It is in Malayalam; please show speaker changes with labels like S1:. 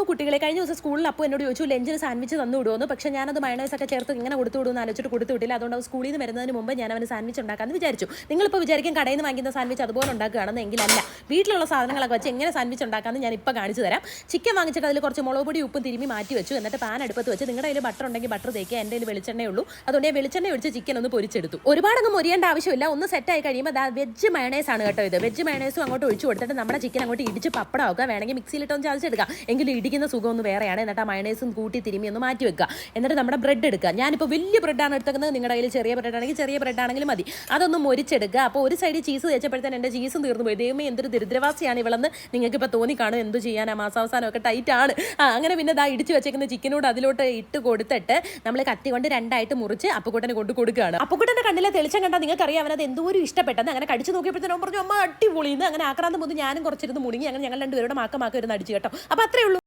S1: ഹലോ കുട്ടികളെ കഴിഞ്ഞ ദിവസം സ്കൂളിൽ അപ്പോൾ എന്നോട് ചോദിച്ചു ലഞ്ചിന് സാൻഡ്വിച്ച് തന്നു വിടുമെന്ന് പക്ഷേ ഞാനത് മയണൈസ് ഒക്കെ ചേർത്ത് ഇങ്ങനെ കൊടുത്തു വിടുമെന്ന് ആലോചിച്ചിട്ട് കൊടുത്തു വിട്ടില്ല. അതുകൊണ്ട് അവൻ സ്കൂളിൽ നിന്ന് വരുന്നതിന് മുമ്പ് ഞാൻ അവന് സാൻഡ്വിച്ച് ഉണ്ടാക്കാമെന്ന് വിചാരിച്ചു. നിങ്ങളിപ്പോൾ വിചാരിക്കും കടയിൽ നിന്ന് വാങ്ങിക്കുന്ന സാൻഡ്വിച്ച് അതുപോലെ ഉണ്ടാക്കുകയാണെന്ന് എങ്കിലല്ല. വീട്ടിലുള്ള സാധനങ്ങളൊക്കെ വെച്ച് എങ്ങനെ സാൻഡ്വിച്ച് ഉണ്ടാക്കാമെന്ന് ഞാൻ ഇപ്പോൾ കാണിച്ചു തരാം. ചിക്കൻ വാങ്ങിച്ചിട്ട് അതിൽ കുറച്ച് മുളക് പൊടി ഉപ്പും തിരുമി മാറ്റി വെച്ചു. എന്നിട്ട് പാൻ അടുപ്പത്ത് വെച്ച് നിങ്ങളുടെ കയ്യിൽ ബട്ടർ ഉണ്ടെങ്കിൽ ബട്ടർ തേക്കുക. എന്റെ കയ്യിൽ വെളിച്ചെണ്ണേ ഉള്ളൂ. അതുകൊണ്ട് ഞാൻ വെളിച്ചെണ്ണ ഒഴിച്ച് ചിക്കൻ ഒന്ന് പൊരിച്ചെടുത്തു. ഒരുപാടൊന്നും ഒരിയേണ്ട ആവശ്യമില്ല. ഒന്ന് സെറ്റായി കഴിയുമ്പോൾ ദാ വെജ് മയണൈസ് ആണ് കേട്ടോ ഇത്. വെജ് മയണൈസും അങ്ങോട്ട് ഒഴിച്ചു കൊടുത്തിട്ട് നമ്മുടെ ചിക്കൻ അങ്ങോട്ട് ഇടിച്ച് പപ്പടമാക്കുക. വേണമെങ്കിൽ മിക്സിയിലിട്ടൊന്ന് ചതച്ചെടുക്കാം. എങ്കിലും ഇടിക്കുന്ന സുഖം ഒന്ന് വേറെയാണ്. എന്നിട്ട് ആ മയണൈസും കൂട്ടി തിരുമ്മി ഒന്ന് മാറ്റി വെക്കുക. എന്നിട്ട് നമ്മുടെ ബ്രെഡ് എടുക്കുക. ഞാനിപ്പോൾ വലിയ ബ്രെഡാണ് എടുത്തേക്കുന്നത്. നിങ്ങളുടെ കയ്യിൽ ചെറിയ ബ്രെഡ് ആണെങ്കിൽ ചെറിയ ബ്രെഡ് ആണെങ്കിലും മതി. അതൊന്ന് മുരിച്ചെടുക്കുക. അപ്പോൾ ഒരു സൈഡിൽ ചീസ് തേച്ചപ്പോഴത്തേന് എന്റെ ചീസും തീർന്നു പോയി. ദൈവമേ എന്തൊരു ദരിദ്രവാസിയാണ് ഇവളെന്ന് നിങ്ങൾക്ക് ഇപ്പോൾ തോന്നിക്കാണും. എന്ത് ചെയ്യാനാ? മാസാവസാനമൊക്കെ ടൈറ്റ് ആണ്. അങ്ങനെ പിന്നെ ദാ ഇടിച്ച് വെച്ചേക്കുന്ന ചിക്കനോട് അതിലോട്ട് ഇട്ട് കൊടുത്തിട്ട് നമ്മൾ കത്തി കൊണ്ട് രണ്ടായിട്ട് മുറിച്ച് അപ്പുക്കുട്ടനെ കൊണ്ട് കൊടുക്കുകയാണ്. അപ്പുക്കുട്ടന്റെ കണ്ണിലെ തെളിച്ചം കണ്ടാൽ നിങ്ങൾക്കറിയാം. അവനത് എന്തോരം ഇഷ്ടപ്പെട്ടെന്ന്. അങ്ങനെ കടിച്ചു നോക്കിയപ്പോഴത്തേനും പറഞ്ഞു അമ്മ അടിപൊളിയെന്ന് അങ്ങനെ ആക്രാന്തം മുതൽ ഞാനും കുറച്ചിരുന്ന് മുടങ്ങി അങ്ങനെ ഞങ്ങൾ രണ്ടുപേരുടെ മാക്കമാക്കി മാക്ക ഇരുന്ന് അടിച്ചു കേട്ടോ. അപ്പോൾ അത്രേ ഉള്ളൂ.